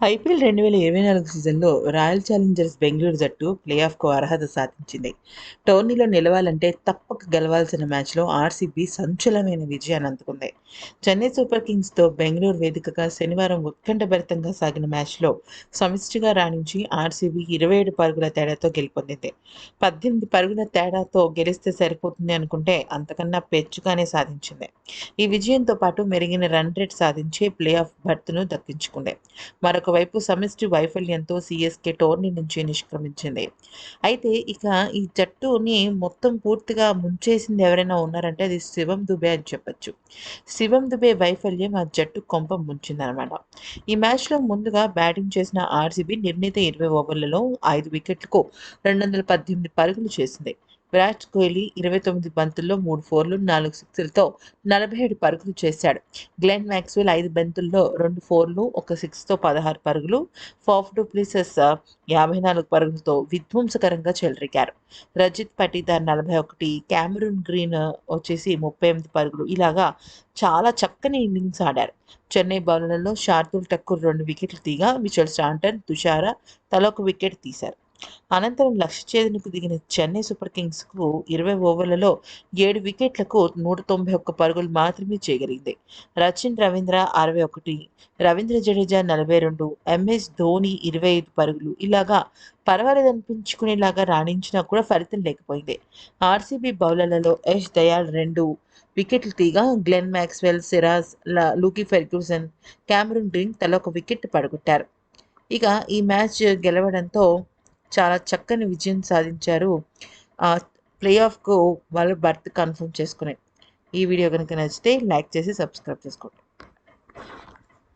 IPL రెండు వేల ఇరవై నాలుగు సీజన్లో రాయల్ ఛాలెంజర్స్ బెంగళూరు జట్టు ప్లే ఆఫ్కు అర్హత సాధించింది. టోర్నీలో నిలవాలంటే తప్పక గెలవాల్సిన మ్యాచ్లో ఆర్సీబీ సంచలమైన విజయాన్ని అందుకుంది. చెన్నై సూపర్ కింగ్స్తో బెంగళూరు వేదికగా శనివారం ఉత్కంఠభరితంగా సాగిన మ్యాచ్లో సమిష్టిగా రాణించి ఆర్సీబీ ఇరవై ఏడు పరుగుల తేడాతో గెలుపొందింది. పద్దెనిమిది పరుగుల తేడాతో గెలిస్తే సరిపోతుంది అనుకుంటే అంతకన్నా పెచ్చుగానే సాధించింది. ఈ విజయంతో పాటు మెరుగిన రన్ రేట్ సాధించి ప్లే ఆఫ్ బర్త్ను దక్కించుకుంది. మరొక వైపు సమిష్టి వైఫల్యంతో సిఎస్కే టోర్నీ నుంచి నిష్క్రమించింది. అయితే ఇక ఈ జట్టుని మొత్తం పూర్తిగా ముంచేసింది ఎవరైనా ఉన్నారంటే అది శివం దుబే అని చెప్పొచ్చు. శివం దుబే వైఫల్యం ఆ జట్టు కొంప ముంచిందనమాట. ఈ మ్యాచ్లో ముందుగా బ్యాటింగ్ చేసిన ఆర్సీబీ నిర్ణీత ఇరవై ఓవర్లలో ఐదు వికెట్లకు రెండు వందల పద్దెనిమిది పరుగులు చేసింది. విరాట్ కోహ్లీ ఇరవై తొమ్మిది బంతుల్లో మూడు ఫోర్లు నాలుగు సిక్స్లతో నలభై ఏడు పరుగులు చేశాడు. గ్లెన్ మ్యాక్స్వెల్ ఐదు బంతుల్లో రెండు ఫోర్లు ఒక సిక్స్తో పదహారు పరుగులు ఫాఫ్ డూప్లిసెస్ యాభై నాలుగు పరుగులతో విధ్వంసకరంగా చెలరిగారు. రజిత్ పటీదార్ నలభై ఒకటి క్యామరూన్ గ్రీన్ వచ్చేసి ముప్పై ఎనిమిది పరుగులు. ఇలాగా చాలా చక్కని ఇన్నింగ్స్ ఆడారు. చెన్నై బౌలర్లలో షార్దుల్ ఠక్కూర్ రెండు వికెట్లు తీగా మిచెల్ స్టాంటన్ తుషార తలొక వికెట్ తీశారు. అనంతరం లక్ష్య ఛేదనకు దిగిన చెన్నై సూపర్ కింగ్స్కు ఇరవై ఓవర్లలో ఏడు వికెట్లకు నూట తొంభై ఒక్క పరుగులు మాత్రమే చేయగలిగింది. రచిన్ రవీంద్ర అరవై ఒకటి రవీంద్ర జడేజా నలభై రెండు ఎంఎస్ ధోని ఇరవై ఐదు పరుగులు ఇలాగా పర్వాలేదు అనిపించుకునేలాగా రాణించినా కూడా ఫలితం లేకపోయింది. ఆర్సీబీ బౌలర్లలో యష్ దయాల్ రెండు వికెట్లు తీగా Glenn Maxwell Siraj Lockie Ferguson Cameron drink తల ఒక వికెట్ పడగొట్టారు. ఇక ఈ మ్యాచ్ గెలవడంతో చాలా చక్కని విజయం సాధించారు. ప్లే ఆఫ్కు వాళ్ళు బర్త్ కన్ఫర్మ్ చేసుకునే ఈ వీడియో కనుక నచ్చితే లైక్ చేసి సబ్స్క్రైబ్ చేసుకోండి.